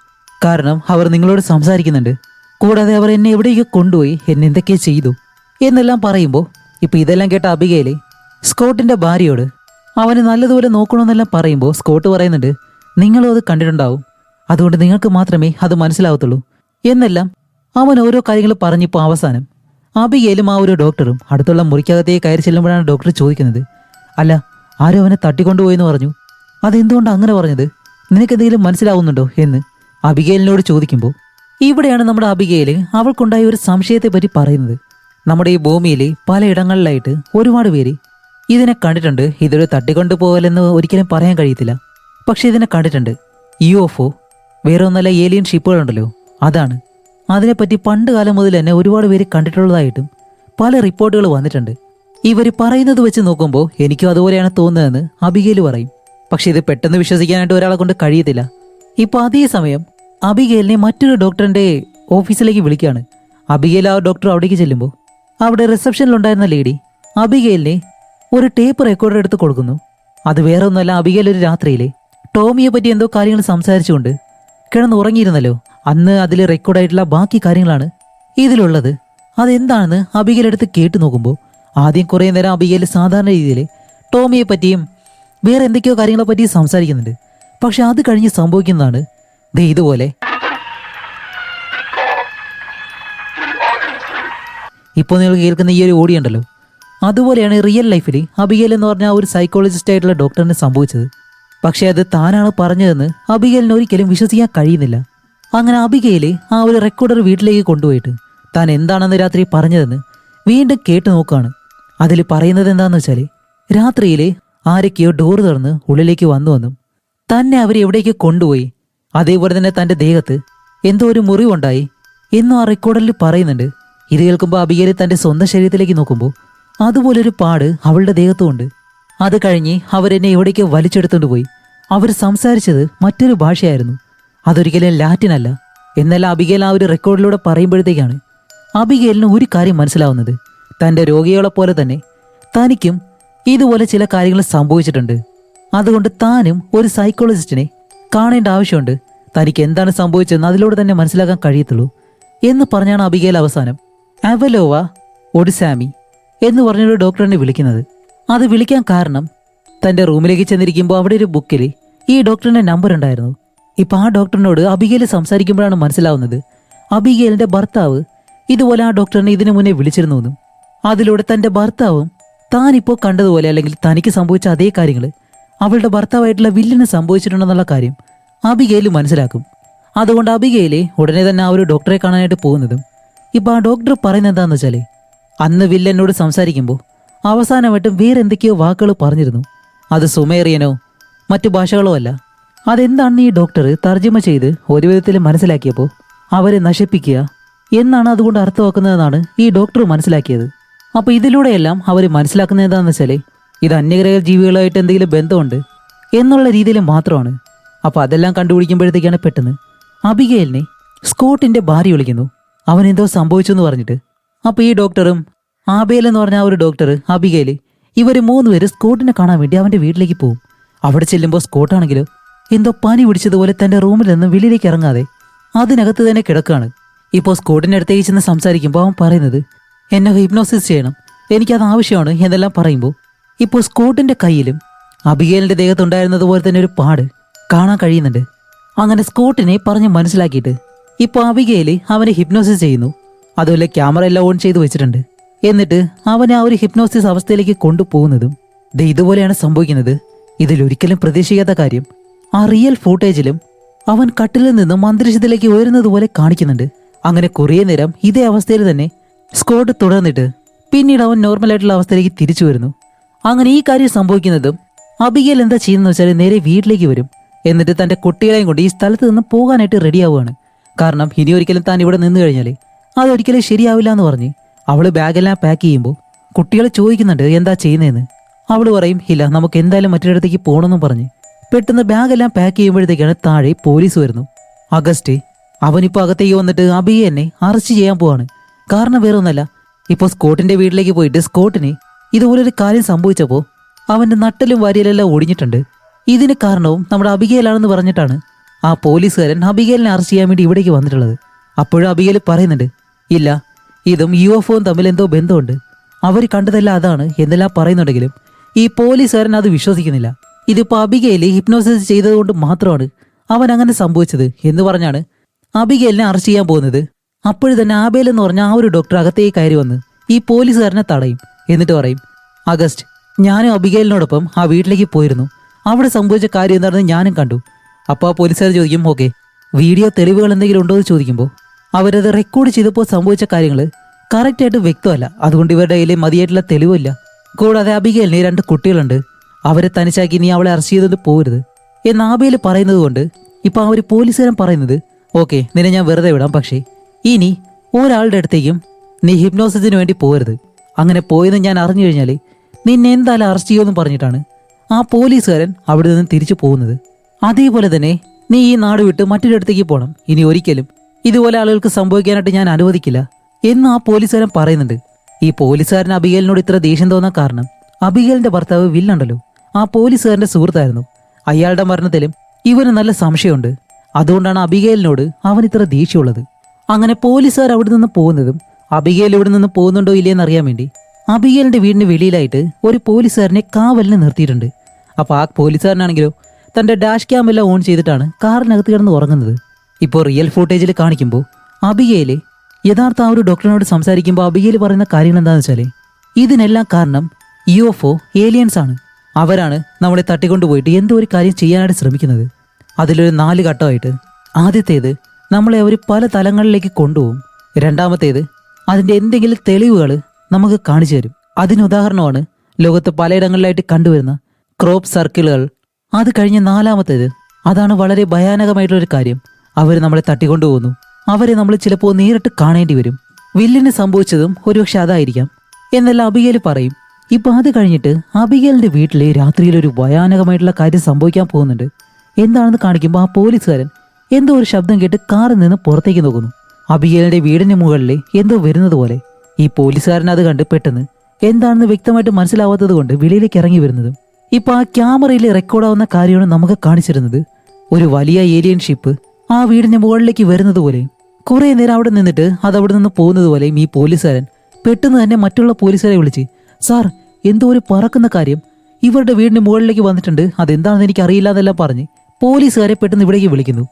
കാരണം അവർ നിങ്ങളോട് സംസാരിക്കുന്നുണ്ട്. കൂടാതെ അവർ എന്നെ എവിടേക്ക് കൊണ്ടുപോയി എന്നെ എന്തൊക്കെ ചെയ്തു. എന്നെല്ലാം പറയുമ്പോൾ ഇപ്പൊ ഇതെല്ലാം കേട്ട അബികയിലെ സ്കോട്ടിന്റെ ഭാര്യയോട് അവന് നല്ലതുപോലെ നോക്കണമെന്നെല്ലാം പറയുമ്പോൾ സ്കോട്ട് പറയുന്നുണ്ട് നിങ്ങളും അത് കണ്ടിട്ടുണ്ടാവും. അതുകൊണ്ട് നിങ്ങൾക്ക് മാത്രമേ അത് മനസ്സിലാവത്തുള്ളൂ. എന്നെല്ലാം അവൻ ഓരോ കാര്യങ്ങൾ പറഞ്ഞിപ്പോൾ അവസാനം. അബികയിലും ആ ഒരു ഡോക്ടറും അടുത്തുള്ള മുറിക്കകത്തേ കയറി ചെല്ലുമ്പോഴാണ് ഡോക്ടർ ചോദിക്കുന്നത് അല്ല ആരോ അവനെ തട്ടിക്കൊണ്ടുപോയെന്ന് പറഞ്ഞു. അതെന്തുകൊണ്ട് അങ്ങനെ പറഞ്ഞത്? നിനക്ക് എന്തെങ്കിലും മനസ്സിലാവുന്നുണ്ടോ? എന്ന് അബിഗേലിനോട് ചോദിക്കുമ്പോൾ ഇവിടെയാണ് നമ്മുടെ അബിഗേൽ അവൾക്കുണ്ടായ ഒരു സംശയത്തെ പറ്റി പറയുന്നത്. നമ്മുടെ ഈ ഭൂമിയിൽ പലയിടങ്ങളിലായിട്ട് ഒരുപാട് പേര് ഇതിനെ കണ്ടിട്ടുണ്ട്. ഇതൊരു തട്ടിക്കൊണ്ടുപോകലെന്ന് ഒരിക്കലും പറയാൻ കഴിയത്തില്ല. പക്ഷെ ഇതിനെ കണ്ടിട്ടുണ്ട്. യു എഫ് ഒ വേറെ ഒന്നല്ല ഏലിയൻ ഷിപ്പുകളുണ്ടല്ലോ. അതാണ്. അതിനെപ്പറ്റി പണ്ട് കാലം മുതൽ തന്നെ ഒരുപാട് പേര് കണ്ടിട്ടുള്ളതായിട്ടും പല റിപ്പോർട്ടുകൾ വന്നിട്ടുണ്ട്. ഇവർ പറയുന്നത് വെച്ച് നോക്കുമ്പോൾ എനിക്കും അതുപോലെയാണ് തോന്നുന്നതെന്ന് അബികേൽ പറയും. പക്ഷെ ഇത് പെട്ടെന്ന് വിശ്വസിക്കാനായിട്ട് ഒരാളെ കൊണ്ട് കഴിയത്തില്ല. ഇപ്പൊ അതേ സമയം അബികേലിനെ മറ്റൊരു ഡോക്ടറിന്റെ ഓഫീസിലേക്ക് വിളിക്കുകയാണ്. അബികേൽ ആ ഡോക്ടർ അവിടേക്ക് ചെല്ലുമ്പോൾ അവിടെ റിസപ്ഷനിലുണ്ടായിരുന്ന ലേഡി അബിഗേലിനെ ഒരു ടേപ്പ് റെക്കോർഡർ എടുത്ത് കൊടുക്കുന്നു. അത് വേറെ ഒന്നുമല്ല അബിഗേൽ ഒരു രാത്രിയിലെ ടോമിയെ പറ്റി എന്തോ കാര്യങ്ങൾ സംസാരിച്ചുകൊണ്ട് കിടന്ന് ഉറങ്ങിയിരുന്നല്ലോ. അന്ന് അതിൽ റെക്കോർഡായിട്ടുള്ള ബാക്കി കാര്യങ്ങളാണ് ഇതിലുള്ളത്. അതെന്താണെന്ന് അബിഗേൽ എടുത്ത് കേട്ടു നോക്കുമ്പോൾ ആദ്യം കുറേ നേരം അബിഗേൽ സാധാരണ രീതിയിൽ ടോമിയെ പറ്റിയും വേറെ എന്തൊക്കെയോ കാര്യങ്ങളെ പറ്റിയും സംസാരിക്കുന്നുണ്ട്. പക്ഷെ അത് കഴിഞ്ഞ് സംഭവിക്കുന്നതാണ് ദേ ഇതുപോലെ. ഇപ്പോൾ നിങ്ങൾ കേൾക്കുന്ന ഈ ഒരു ഓഡിയോ ഉണ്ടല്ലോ. അതുപോലെയാണ് റിയൽ ലൈഫിൽ അബിഗേൽ എന്ന് പറഞ്ഞ ഒരു സൈക്കോളജിസ്റ്റ് ആയിട്ടുള്ള ഡോക്ടറിന് സംഭവിച്ചത്. പക്ഷേ അത് താനാണ് പറഞ്ഞതെന്ന് അബിഗേലിന് ഒരിക്കലും വിശ്വസിക്കാൻ കഴിയുന്നില്ല. അങ്ങനെ അബിഗേൽ ആ ഒരു റെക്കോർഡർ വീട്ടിലേക്ക് കൊണ്ടുപോയിട്ട് താൻ എന്താണെന്ന് രാത്രി പറഞ്ഞതെന്ന് വീണ്ടും കേട്ടു നോക്കുകയാണ് അതിൽ പറയുന്നത് എന്താണെന്ന് വെച്ചാൽ രാത്രിയിൽ ആരൊക്കെയോ ഡോർ തുറന്ന് ഉള്ളിലേക്ക് വന്നുവെന്നും തന്നെ അവർ എവിടേക്ക് കൊണ്ടുപോയി? അതേപോലെ തന്നെ തന്റെ ദേഹത്ത് എന്തോ ഒരു മുറിവുണ്ടായി എന്നും ആ റെക്കോർഡറിൽ പറയുന്നുണ്ട്. ഇത് കേൾക്കുമ്പോൾ അബിഗേൽ തന്റെ സ്വന്തം ശരീരത്തിലേക്ക് നോക്കുമ്പോൾ അതുപോലൊരു പാട് അവളുടെ ദേഹത്തുമുണ്ട്. അത് കഴിഞ്ഞ് അവരെന്നെ എവിടേക്ക് വലിച്ചെടുത്തുകൊണ്ട് പോയി. അവർ സംസാരിച്ചത് മറ്റൊരു ഭാഷയായിരുന്നു. അതൊരിക്കലും ലാറ്റിൻ അല്ല. എന്നാൽ അബിഗേൽ ആ ഒരു റെക്കോർഡിലൂടെ പറയുമ്പോഴത്തേക്കാണ് അബിഗേലിന് ഒരു കാര്യം മനസ്സിലാവുന്നത്. തന്റെ രോഗികളെ പോലെ തന്നെ തനിക്കും ഇതുപോലെ ചില കാര്യങ്ങൾ സംഭവിച്ചിട്ടുണ്ട്. അതുകൊണ്ട് താനും ഒരു സൈക്കോളജിസ്റ്റിനെ കാണേണ്ട ആവശ്യമുണ്ട്. തനിക്ക് എന്താണ് സംഭവിച്ചതെന്ന് അതിലൂടെ തന്നെ മനസ്സിലാക്കാൻ കഴിയത്തുള്ളൂ എന്ന് പറഞ്ഞാണ് അബിഗേൽ അവസാനം. അവലോവ ഒഡിസാമി എന്ന് പറഞ്ഞൊരു ഡോക്ടറിനെ വിളിക്കുന്നത്. അത് വിളിക്കാൻ കാരണം തന്റെ റൂമിലേക്ക് ചെന്നിരിക്കുമ്പോൾ അവിടെ ഒരു ബുക്കിൽ ഈ ഡോക്ടറിന്റെ നമ്പർ ഉണ്ടായിരുന്നു. ഇപ്പൊ ആ ഡോക്ടറിനോട് അബിഗേൽ സംസാരിക്കുമ്പോഴാണ് മനസ്സിലാവുന്നത്. അബിഗേലിന്റെ ഭർത്താവ് ഇതുപോലെ ആ ഡോക്ടറിനെ ഇതിനു മുന്നേ വിളിച്ചിരുന്നുവെന്നും അതിലൂടെ തന്റെ ഭർത്താവും താനിപ്പോൾ കണ്ടതുപോലെ അല്ലെങ്കിൽ തനിക്ക് സംഭവിച്ച അതേ കാര്യങ്ങൾ അവളുടെ ഭർത്താവായിട്ടുള്ള വില്ലിന് സംഭവിച്ചിട്ടുണ്ടെന്നുള്ള കാര്യം അബിഗേൽ മനസ്സിലാക്കും. അതുകൊണ്ട് അബിഗേലെ ഉടനെ തന്നെ ആ ഒരു ഡോക്ടറെ കാണാനായിട്ട് പോകുന്നതും ഇപ്പൊ ആ ഡോക്ടർ പറയുന്നത് എന്താന്ന് വെച്ചാൽ അന്ന് വില്ലനോട് സംസാരിക്കുമ്പോൾ അവസാനമായിട്ട് വേറെ എന്തൊക്കെയോ വാക്കുകൾ പറഞ്ഞിരുന്നു. അത് സുമേറിയനോ മറ്റു ഭാഷകളോ അല്ല. അതെന്താണെന്ന് ഈ ഡോക്ടർ തർജമ ചെയ്ത് ഒരു വിധത്തിൽ മനസ്സിലാക്കിയപ്പോൾ അവരെ നശിപ്പിക്കുക എന്നാണ് അതുകൊണ്ട് അർത്ഥമാക്കുന്നതെന്നാണ് ഈ ഡോക്ടർ മനസ്സിലാക്കിയത്. അപ്പോൾ ഇതിലൂടെയെല്ലാം അവർ മനസ്സിലാക്കുന്നത് എന്താണെന്ന് വെച്ചാൽ ഇത് അന്യഗ്രഹ ജീവികളായിട്ട് എന്തെങ്കിലും ബന്ധമുണ്ട് എന്നുള്ള രീതിയിൽ മാത്രമാണ്. അപ്പോൾ അതെല്ലാം കണ്ടുപിടിക്കുമ്പോഴത്തേക്കാണ് പെട്ടെന്ന്. അബിഗേലിനെ സ്കോട്ടിന്റെ ഭാര്യ വിളിക്കുന്നു. അവൻ എന്തോ സംഭവിച്ചു എന്ന് പറഞ്ഞിട്ട്. അപ്പോൾ ഈ ഡോക്ടറും ആബേൽ എന്ന് പറഞ്ഞ ഒരു ഡോക്ടർ അബിഗേൽ ഇവർ മൂന്നുപേര് സ്കോട്ടിനെ കാണാൻ വേണ്ടി അവന്റെ വീട്ടിലേക്ക് പോകും അവിടെ ചെല്ലുമ്പോൾ സ്കോട്ടാണെങ്കിലോ എന്തോ പനി പിടിച്ചതുപോലെ തന്റെ റൂമിൽ നിന്ന് വെളിയിലേക്ക് ഇറങ്ങാതെ അതിനകത്ത് തന്നെ കിടക്കുകയാണ് ഇപ്പോൾ സ്കോട്ടിന്റെ അടുത്തേക്ക് ചെന്ന് സംസാരിക്കുമ്പോൾ അവൻ പറയുന്നത് എന്നെ ഹിപ്നോസിസ് ചെയ്യണം. എനിക്കത് ആവശ്യമാണ് എന്നെല്ലാം പറയുമ്പോൾ ഇപ്പോൾ സ്കോട്ടിന്റെ കയ്യിലും അബിഗേലിന്റെ ദേഹത്തുണ്ടായിരുന്നത് പോലെ തന്നെ ഒരു പാട് കാണാൻ കഴിയുന്നുണ്ട്. അങ്ങനെ സ്കോട്ടിനെ പറഞ്ഞ് മനസ്സിലാക്കിയിട്ട് ഇപ്പോൾ പാവികയിലെ അവനെ ഹിപ്നോസിസ് ചെയ്യുന്നു. അതുപോലെ ക്യാമറ എല്ലാം ഓൺ ചെയ്തു വെച്ചിട്ടുണ്ട്. എന്നിട്ട് അവനെ ആ ഒരു ഹിപ്നോസിസ് അവസ്ഥയിലേക്ക് കൊണ്ടുപോകുന്നതും ദേ ഇതുപോലെയാണ് സംഭവിക്കുന്നത്. ഇതിലൊരിക്കലും പ്രതീക്ഷിക്കാത്ത കാര്യം. ആ റിയൽ ഫൂട്ടേജിലും അവൻ കട്ടിലിൽ നിന്നും അന്തരീക്ഷത്തിലേക്ക് ഉയരുന്നത് പോലെ കാണിക്കുന്നുണ്ട്. അങ്ങനെ കുറേ നേരം ഇതേ അവസ്ഥയിൽ തന്നെ സ്കോട്ട് തുടർന്നിട്ട് പിന്നീട് അവൻ നോർമലായിട്ടുള്ള അവസ്ഥയിലേക്ക് തിരിച്ചു വരുന്നു. അങ്ങനെ ഈ കാര്യം സംഭവിക്കുന്നതും അബിഗേൽ എന്താ ചെയ്യുന്നതെന്ന് വെച്ചാൽ നേരെ വീട്ടിലേക്ക് വരും. എന്നിട്ട് തന്റെ കുട്ടികളെയും കൊണ്ട് ഈ സ്ഥലത്ത് നിന്ന് പോകാനായിട്ട് റെഡിയാവുകയാണ് കാരണം ഇനി ഒരിക്കലും താൻ ഇവിടെ നിന്ന് കഴിഞ്ഞാൽ അതൊരിക്കലും ശരിയാവില്ല എന്ന് പറഞ്ഞ് അവൾ ബാഗെല്ലാം പാക്ക് ചെയ്യുമ്പോൾ കുട്ടികൾ ചോദിക്കുന്നുണ്ട് എന്താ ചെയ്യുന്നതെന്ന് അവൾ പറയും ഇല്ല നമുക്ക് എന്തായാലും മറ്റൊരിടത്തേക്ക് പോകണമെന്നും പറഞ്ഞ്. പെട്ടെന്ന് ബാഗെല്ലാം പാക്ക് ചെയ്യുമ്പോഴത്തേക്കാണ് താഴെ പോലീസ് വരുന്നു. അഗസ്റ്റ് അവനിപ്പോൾ അകത്തേക്ക് വന്നിട്ട് അബിയെ എന്നെ അറസ്റ്റ് ചെയ്യാൻ പോവാണ്. കാരണം വേറൊന്നല്ല ഇപ്പോൾ സ്കോട്ടിന്റെ വീട്ടിലേക്ക് പോയിട്ട് സ്കോട്ടിന് ഇതുപോലൊരു കാര്യം സംഭവിച്ചപ്പോൾ അവന്റെ നട്ടലും വാരിയലെല്ലാം ഒടിഞ്ഞിട്ടുണ്ട്. ഇതിന് കാരണവും നമ്മുടെ അബികയിലാണെന്ന് പറഞ്ഞിട്ടാണ് ആ പോലീസുകാരൻ അബിഗേലിനെ അറസ്റ്റ് ചെയ്യാൻ വേണ്ടി ഇവിടേക്ക് വന്നിട്ടുള്ളത്. അപ്പോഴും അബിഗേൽ പറയുന്നുണ്ട് ഇല്ല ഇതും യു എഫ് ഒയും തമ്മിൽ എന്തോ ബന്ധമുണ്ട്. അവർ കണ്ടതല്ല അതാണ് എന്നെല്ലാം പറയുന്നുണ്ടെങ്കിലും ഈ പോലീസുകാരൻ അത് വിശ്വസിക്കുന്നില്ല. ഇതിപ്പോ അബിഗേൽ ഹിപ്നോസിസ് ചെയ്തതുകൊണ്ട് മാത്രമാണ് അവൻ അങ്ങനെ സംഭവിച്ചത് എന്ന് പറഞ്ഞാണ് അബിഗേലിനെ അറസ്റ്റ് ചെയ്യാൻ പോകുന്നത്. അപ്പോഴും തന്നെ ആബേൽ എന്ന് പറഞ്ഞ ആ ഒരു ഡോക്ടർ അകത്തേക്ക് കയറി വന്ന് ഈ പോലീസുകാരനെ തടയും. എന്നിട്ട് പറയും അഗസ്റ്റ് ഞാനും അബിഗേലിനോടൊപ്പം ആ വീട്ടിലേക്ക് പോയിരുന്നു. അവിടെ സംഭവിച്ച കാര്യം എന്താണെന്ന് ഞാനും കണ്ടു. അപ്പോൾ ആ പോലീസുകാർ ചോദിക്കും ഓക്കെ വീഡിയോ തെളിവുകൾ എന്തെങ്കിലും ഉണ്ടോ? എന്ന് ചോദിക്കുമ്പോൾ അവരത് റെക്കോർഡ് ചെയ്തപ്പോൾ സംഭവിച്ച കാര്യങ്ങൾ കറക്റ്റായിട്ട് വ്യക്തമല്ല. അതുകൊണ്ട് ഇവരുടെ കയ്യിൽ മതിയായിട്ടുള്ള തെളിവില്ല കൂടാതെ അബിഗേലിന് രണ്ട് കുട്ടികളുണ്ട്. അവരെ തനിച്ചാക്കി നീ അവളെ അറസ്റ്റ് ചെയ്തത് പോരുത്. എന്ന് ആബേൽ പറയുന്നത് കൊണ്ട് ഇപ്പൊ ആ ഒരു പോലീസുകാരൻ പറയുന്നത് ഓക്കെ നിന്നെ ഞാൻ വെറുതെ വിടാം പക്ഷേ ഇനി ഒരാളുടെ അടുത്തേക്കും നീ ഹിപ്നോസിസിന് വേണ്ടി പോകരുത് അങ്ങനെ പോയെന്ന് ഞാൻ അറിഞ്ഞു കഴിഞ്ഞാൽ നിന്നെ എന്തായാലും അറസ്റ്റ് ചെയ്യുമെന്ന് പറഞ്ഞിട്ടാണ് ആ പോലീസുകാരൻ അവിടെ നിന്ന് തിരിച്ചു പോകുന്നത്. അതേപോലെ തന്നെ നീ ഈ നാട് വിട്ട് മറ്റൊരിടത്തേക്ക് പോകണം ഇനി ഒരിക്കലും ഇതുപോലെ ആളുകൾക്ക് സംഭവിക്കാനായിട്ട് ഞാൻ അനുവദിക്കില്ല എന്ന് ആ പോലീസുകാരൻ പറയുന്നുണ്ട്. ഈ പോലീസുകാരൻ അബിഗേലിനോട് ഇത്ര ദേഷ്യം തോന്നാൻ കാരണം അബിഗേലിന്റെ ഭർത്താവ് വില്ലുണ്ടല്ലോ ആ പോലീസുകാരന്റെ സുഹൃത്തായിരുന്നു. അയാളുടെ മരണത്തിലും ഇവന് നല്ല സംശയമുണ്ട്. അതുകൊണ്ടാണ് അബിഗേലിനോട് അവൻ ഇത്ര ദേഷ്യമുള്ളത്. അങ്ങനെ പോലീസുകാർ അവിടെ നിന്ന് പോകുന്നതും അബിഗേൽ ഇവിടെ നിന്ന് പോകുന്നുണ്ടോ ഇല്ലയെന്ന് അറിയാൻ വേണ്ടി അബിഗേലിന്റെ വീടിന് വെളിയിലായിട്ട് ഒരു പോലീസുകാരനെ കാവലിന് നിർത്തിയിട്ടുണ്ട്. അപ്പൊ ആ പോലീസുകാരനാണെങ്കിലോ തന്റെ ഡാഷ് ക്യാം എല്ലാം ഓൺ ചെയ്തിട്ടാണ് കാറിനകത്ത് കിടന്ന് ഉറങ്ങുന്നത്. ഇപ്പോൾ റിയൽ ഫുട്ടേജിൽ കാണിക്കുമ്പോൾ അബികയിലെ യഥാർത്ഥ ആ ഒരു ഡോക്ടറിനോട് സംസാരിക്കുമ്പോൾ അബികയിൽ പറയുന്ന കാര്യങ്ങൾ എന്താണെന്ന് വെച്ചാൽ ഇതിനെല്ലാം കാരണം യു എഫ് ഒ ഏലിയൻസ് ആണ്. അവരാണ് നമ്മളെ തട്ടിക്കൊണ്ടുപോയിട്ട് എന്തോ ഒരു കാര്യം ചെയ്യാനായിട്ട് ശ്രമിക്കുന്നത്. അതിലൊരു നാല് ഘട്ടമായിട്ട്. ആദ്യത്തേത് നമ്മളെ അവർ പല തലങ്ങളിലേക്ക് കൊണ്ടുപോകും. രണ്ടാമത്തേത് അതിന്റെ എന്തെങ്കിലും തെളിവുകൾ നമുക്ക് കാണിച്ചു തരും. അതിനുദാഹരണമാണ് ലോകത്ത് പലയിടങ്ങളിലായിട്ട് കണ്ടുവരുന്ന ക്രോപ്പ് സർക്കിളുകൾ അത് കഴിഞ്ഞ നാലാമത്തേത്. അതാണ് വളരെ ഭയാനകമായിട്ടുള്ള ഒരു കാര്യം. അവർ നമ്മളെ തട്ടിക്കൊണ്ടുപോകുന്നു. അവരെ നമ്മൾ ചിലപ്പോൾ നേരിട്ട് കാണേണ്ടി വരും. വില്ലിന് സംഭവിച്ചതും ഒരുപക്ഷെ അതായിരിക്കാം. എന്നല്ല അബിഗേൽ പറയും. ഇപ്പൊ അത് കഴിഞ്ഞിട്ട് അബിഗേലിന്റെ വീട്ടിലെ രാത്രിയിൽ ഒരു ഭയാനകമായിട്ടുള്ള കാര്യം സംഭവിക്കാൻ പോകുന്നുണ്ട്. എന്താണെന്ന് കാണിക്കുമ്പോൾ ആ പോലീസുകാരൻ എന്തോ ഒരു ശബ്ദം കേട്ട് കാറിൽ നിന്ന് പുറത്തേക്ക് നോക്കുന്നു. അബിഗേലിന്റെ വീടിന് മുകളിൽ എന്തോ വരുന്നത് പോലെ. ഈ പോലീസുകാരൻ അത് കണ്ട് പെട്ടെന്ന് എന്താണെന്ന് വ്യക്തമായിട്ട് മനസ്സിലാവാത്തത് കൊണ്ട് വെളിയിലേക്ക് ഇറങ്ങി വരുന്നതും ഇപ്പൊ ആ ക്യാമറയിൽ റെക്കോർഡാവുന്ന കാര്യമാണ് നമുക്ക് കാണിച്ചിരുന്നത്. ഒരു വലിയ ഏലിയൻ ഷിപ്പ് ആ വീടിന് മുകളിലേക്ക് വരുന്നത് പോലെയും കുറെ നേരം അവിടെ നിന്നിട്ട് അത് അവിടെ നിന്ന് പോകുന്നത് പോലെയും ഈ പോലീസുകാരൻ പെട്ടെന്ന് തന്നെ മറ്റുള്ള പോലീസുകാരെ വിളിച്ച് സാർ എന്തോ ഒരു പറക്കുന്ന കാര്യം. ഇവരുടെ വീടിന് മുകളിലേക്ക് വന്നിട്ടുണ്ട്. അതെന്താണെന്ന് എനിക്ക് അറിയില്ല എന്നെല്ലാം പറഞ്ഞ് പോലീസുകാരെ പെട്ടെന്ന് ഇവിടേക്ക് വിളിക്കുന്നു.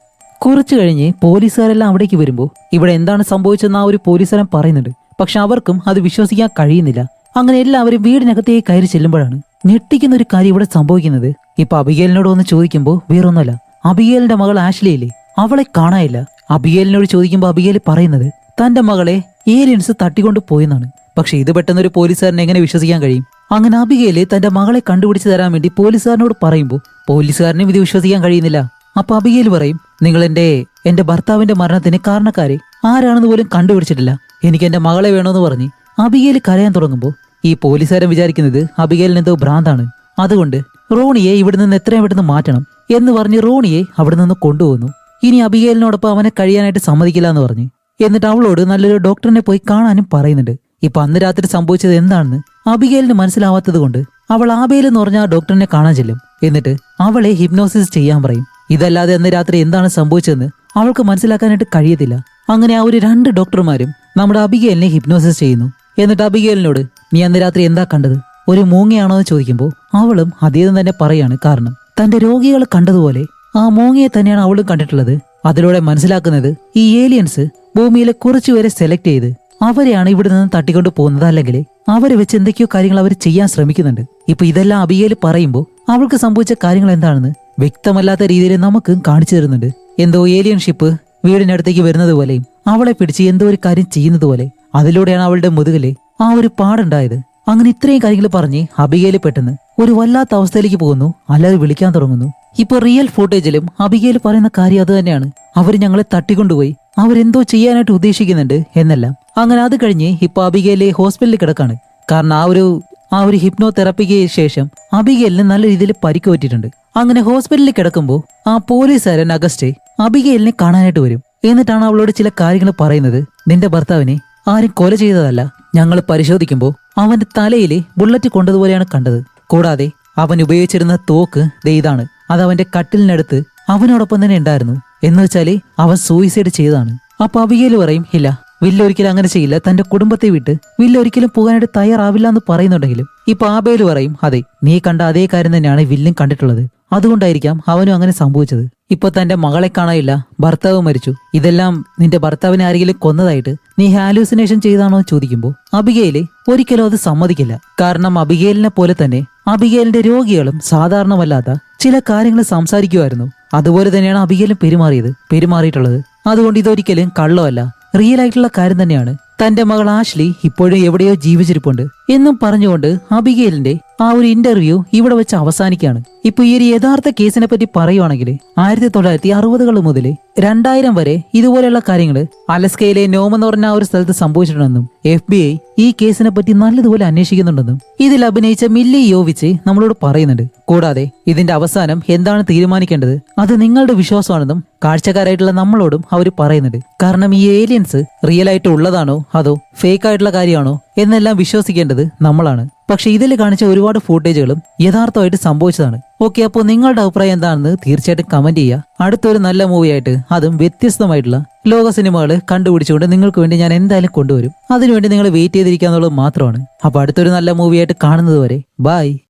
കുറച്ചു കഴിഞ്ഞ് പോലീസുകാരെല്ലാം അവിടേക്ക് വരുമ്പോൾ ഇവിടെ എന്താണ് സംഭവിച്ചതെന്ന് ആ ഒരു പോലീസുകാരൻ പറയുന്നുണ്ട്. പക്ഷെ അവർക്കും അത് വിശ്വസിക്കാൻ കഴിയുന്നില്ല. അങ്ങനെ എല്ലാവരും വീടിനകത്തേക്ക് കയറി ചെല്ലുമ്പോഴാണ് ഞെട്ടിക്കുന്ന ഒരു കാര്യം ഇവിടെ സംഭവിക്കുന്നത്? ഇപ്പൊ അബിഗേലിനോട് വന്ന് ചോദിക്കുമ്പോൾ വേറൊന്നുമല്ല. അബിഗേലിന്റെ മകൾ ആഷ്ലിയില്ലേ? അവളെ കാണാനില്ല. അബിഗേലിനോട് ചോദിക്കുമ്പോൾ അബിഗേൽ പറയുന്നത് തന്റെ മകളെ ഏലിയൻസ് തട്ടിക്കൊണ്ട് പോയെന്നാണ്. പക്ഷെ ഇത് പെട്ടെന്ന് ഒരു പോലീസുകാരനെ എങ്ങനെ വിശ്വസിക്കാൻ കഴിയും? അങ്ങനെ അബിഗേൽ തന്റെ മകളെ കണ്ടുപിടിച്ച് തരാൻ വേണ്ടി പോലീസുകാരനോട് പറയുമ്പോൾ പോലീസുകാരനും ഇത് വിശ്വസിക്കാൻ കഴിയുന്നില്ല. അപ്പൊ അബിഗേൽ പറയും നിങ്ങൾ എന്റെ എന്റെ ഭർത്താവിന്റെ മരണത്തിന് കാരണക്കാരെ ആരാണെന്ന് പോലും കണ്ടുപിടിച്ചിട്ടില്ല. എനിക്ക് എന്റെ മകളെ വേണമെന്ന് പറഞ്ഞ് അബിഗേൽ കരയാൻ തുടങ്ങുമ്പോൾ ഈ പോലീസുകാരൻ വിചാരിക്കുന്നത് അബികേലിന് എന്തോ ഭ്രാന്താണ്. അതുകൊണ്ട് റോണിയെ ഇവിടെ നിന്ന് എത്രയും പെട്ടെന്ന് മാറ്റണം എന്ന് പറഞ്ഞ് റോണിയെ അവിടെ നിന്ന് കൊണ്ടുപോകുന്നു ഇനി അബിഗേലിനോടൊപ്പം അവനെ കഴിയാനായിട്ട് സമ്മതിക്കില്ല എന്ന് പറഞ്ഞ്. എന്നിട്ട് അവളോട് നല്ലൊരു ഡോക്ടറിനെ പോയി കാണാനും പറയുന്നുണ്ട്. ഇപ്പൊ അന്ന് രാത്രി സംഭവിച്ചത് എന്താണെന്ന് അബിഗേലിന് മനസ്സിലാവാത്തത് കൊണ്ട് അവൾ ആബേൽ എന്ന് പറഞ്ഞ ആ ഡോക്ടറിനെ കാണാൻ ചെല്ലും. എന്നിട്ട് അവളെ ഹിപ്നോസിസ് ചെയ്യാൻ പറയും. ഇതല്ലാതെ അന്ന് രാത്രി എന്താണ് സംഭവിച്ചതെന്ന് അവൾക്ക് മനസ്സിലാക്കാനായിട്ട് കഴിയത്തില്ല. അങ്ങനെ ആ ഒരു രണ്ട് ഡോക്ടർമാരും നമ്മുടെ അബിഗേലിനെ ഹിപ്നോസിസ് ചെയ്യുന്നു. എന്നിട്ട് അബിഗേലിനോട് നീ അന്ന് രാത്രി എന്താ കണ്ടത്? ഒരു മൂങ്ങയാണോ എന്ന് ചോദിക്കുമ്പോൾ അവളും അദ്ദേഹം തന്നെ പറയാണ് കാരണം തന്റെ രോഗികൾ കണ്ടതുപോലെ ആ മൂങ്ങയെ തന്നെയാണ് അവളും കണ്ടിട്ടുള്ളത്. അതിലൂടെ മനസ്സിലാക്കുന്നത് ഈ ഏലിയൻസ് ഭൂമിയിലെ കുറച്ചുപേരെ സെലക്ട് ചെയ്ത് അവരെയാണ് ഇവിടെ നിന്ന് തട്ടിക്കൊണ്ട് പോകുന്നത് അല്ലെങ്കിൽ അവരെ വെച്ച് എന്തൊക്കെയോ കാര്യങ്ങൾ അവർ ചെയ്യാൻ ശ്രമിക്കുന്നുണ്ട്. ഇപ്പൊ ഇതെല്ലാം അബിയേൽ പറയുമ്പോൾ അവൾക്ക് സംഭവിച്ച കാര്യങ്ങൾ എന്താണെന്ന് വ്യക്തമല്ലാത്ത രീതിയിൽ നമുക്ക് കാണിച്ചു തരുന്നുണ്ട്. എന്തോ ഏലിയൻ ഷിപ്പ് വീടിനടുത്തേക്ക് വരുന്നത് പോലെയും അവളെ പിടിച്ച് എന്തോ ഒരു കാര്യം ചെയ്യുന്നത് പോലെ അതിലൂടെയാണ് അവളുടെ മുതുകിലെ ആ ഒരു പാടുണ്ടായത്. അങ്ങനെ ഇത്രയും കാര്യങ്ങൾ പറഞ്ഞ് അബികയിൽ പെട്ടെന്ന് ഒരു വല്ലാത്ത അവസ്ഥയിലേക്ക് പോകുന്നു. അല്ലാതെ വിളിക്കാൻ തുടങ്ങുന്നു. ഇപ്പൊ റിയൽ ഫുട്ടേജിലും അബിഗേൽ പറയുന്ന കാര്യം അത് തന്നെയാണ്. അവർ ഞങ്ങളെ തട്ടിക്കൊണ്ടുപോയി. അവരെന്തോ ചെയ്യാനായിട്ട് ഉദ്ദേശിക്കുന്നുണ്ട് എന്നല്ല. അങ്ങനെ അത് കഴിഞ്ഞ് ഇപ്പൊ അബികയിലെ ഹോസ്പിറ്റലിൽ കിടക്കാണ്. കാരണം ആ ഒരു ആ ഒരു ഹിപ്നോ തെറപ്പിക്ക് ശേഷം അബിഗേലിന് നല്ല രീതിയിൽ പരിക്ക് പറ്റിയിട്ടുണ്ട് അങ്ങനെ ഹോസ്പിറ്റലിൽ കിടക്കുമ്പോൾ ആ പോലീസുകാരൻ അഗസ്റ്റ് അബിഗേലിനെ കാണാനായിട്ട് വരും. എന്നിട്ടാണ് അവളോട് ചില കാര്യങ്ങൾ പറയുന്നത്. നിന്റെ ഭർത്താവിനെ ആരും കൊല ചെയ്തതല്ല. ഞങ്ങൾ പരിശോധിക്കുമ്പോൾ അവന്റെ തലയിലെ ബുള്ളറ്റ് കൊണ്ടതുപോലെയാണ് കണ്ടത്. കൂടാതെ അവൻ ഉപയോഗിച്ചിരുന്ന തോക്ക് ഇതാണ്. അത് അവന്റെ കട്ടിലിനടുത്ത് അവനോടൊപ്പം തന്നെ ഉണ്ടായിരുന്നു. എന്ന് വെച്ചാൽ അവൻ സൂയിസൈഡ് ചെയ്തതാണ്. അപ്പൊ അവിയൽ പറയും ഇല്ല വില്ല ഒരിക്കലും അങ്ങനെ ചെയ്യില്ല. തന്റെ കുടുംബത്തെ വിട്ട് വില്ല ഒരിക്കലും പോകാനായിട്ട് തയ്യാറാവില്ല എന്ന് പറയുന്നുണ്ടെങ്കിലും ഇപ്പൊ ആബേൽ പറയും അതെ നീ കണ്ട അതേ കാര്യം തന്നെയാണ് വില്ലും കണ്ടിട്ടുള്ളത്. അതുകൊണ്ടായിരിക്കാം അവനും അങ്ങനെ സംഭവിച്ചത്. ഇപ്പൊ തന്റെ മകളെ കാണാനില്ല. ഭർത്താവ് മരിച്ചു. ഇതെല്ലാം നിന്റെ ഭർത്താവിനെ ആരെങ്കിലും കൊന്നതായിട്ട് നീ ഹാലൂസിനേഷൻ ചെയ്താണോ ചോദിക്കുമ്പോൾ അബിഗേൽ ഒരിക്കലും അത് സമ്മതിക്കില്ല. കാരണം അബിഗേലിനെ പോലെ തന്നെ അബിഗേലിന്റെ രോഗികളും സാധാരണമല്ലാത്ത ചില കാര്യങ്ങൾ സംസാരിക്കുമായിരുന്നു. അതുപോലെ തന്നെയാണ് അബിഗേലും പെരുമാറിയത്. പെരുമാറിയിട്ടുള്ളത്. അതുകൊണ്ട് ഇതൊരിക്കലും കള്ളമല്ല. റിയൽ ആയിട്ടുള്ള കാര്യം തന്നെയാണ്. തന്റെ മകൾ ആഷ്ലി ഇപ്പോഴും എവിടെയോ ജീവിച്ചിരിപ്പുണ്ട്. എന്നും പറഞ്ഞുകൊണ്ട് അബിഗേലിന്റെ ആ ഒരു ഇന്റർവ്യൂ ഇവിടെ വെച്ച് അവസാനിക്കുകയാണ്. ഇപ്പൊ ഈ ഒരു യഥാർത്ഥ കേസിനെ പറ്റി പറയുവാണെങ്കിൽ ആയിരത്തി തൊള്ളായിരത്തി അറുപതുകൾ മുതൽ രണ്ടായിരം വരെ ഇതുപോലെയുള്ള കാര്യങ്ങൾ അലസ്കയിലെ നോം പറഞ്ഞ ആ ഒരു സ്ഥലത്ത് സംഭവിച്ചിട്ടുണ്ടെന്നും എഫ് ബി ഐ ഈ കേസിനെ പറ്റി നല്ലതുപോലെ അന്വേഷിക്കുന്നുണ്ടെന്നും ഇതിൽ അഭിനയിച്ച മില്ലി യോവിച്ച് നമ്മളോട് പറയുന്നുണ്ട്. കൂടാതെ ഇതിന്റെ അവസാനം എന്താണ് തീരുമാനിക്കേണ്ടത്? അത് നിങ്ങളുടെ വിശ്വാസമാണെന്നും കാഴ്ചക്കാരായിട്ടുള്ള നമ്മളോടും അവർ പറയുന്നുണ്ട്. കാരണം ഈ ഏലിയൻസ് റിയൽ ആയിട്ട് ഉള്ളതാണോ? അതോ ഫേക്ക് ആയിട്ടുള്ള കാര്യമാണോ? എന്നെല്ലാം വിശ്വസിക്കേണ്ടത് നമ്മളാണ്. പക്ഷെ ഇതിൽ കാണിച്ച ഒരുപാട് ഫൂട്ടേജുകളും യഥാർത്ഥമായിട്ട് സംഭവിച്ചതാണ്. ഓക്കെ അപ്പോൾ നിങ്ങളുടെ അഭിപ്രായം എന്താണെന്ന് തീർച്ചയായിട്ടും കമന്റ് ചെയ്യുക. അടുത്തൊരു നല്ല മൂവിയായിട്ട് അതും വ്യത്യസ്തമായിട്ടുള്ള ലോക സിനിമകൾ കണ്ടുപിടിച്ചുകൊണ്ട് നിങ്ങൾക്ക് വേണ്ടി ഞാൻ എന്തായാലും കൊണ്ടുവരും. അതിനുവേണ്ടി നിങ്ങൾ വെയിറ്റ് ചെയ്തിരിക്കുക എന്നുള്ളത് മാത്രമാണ്. അപ്പോൾ അടുത്തൊരു നല്ല മൂവിയായിട്ട് കാണുന്നത് വരെ ബൈ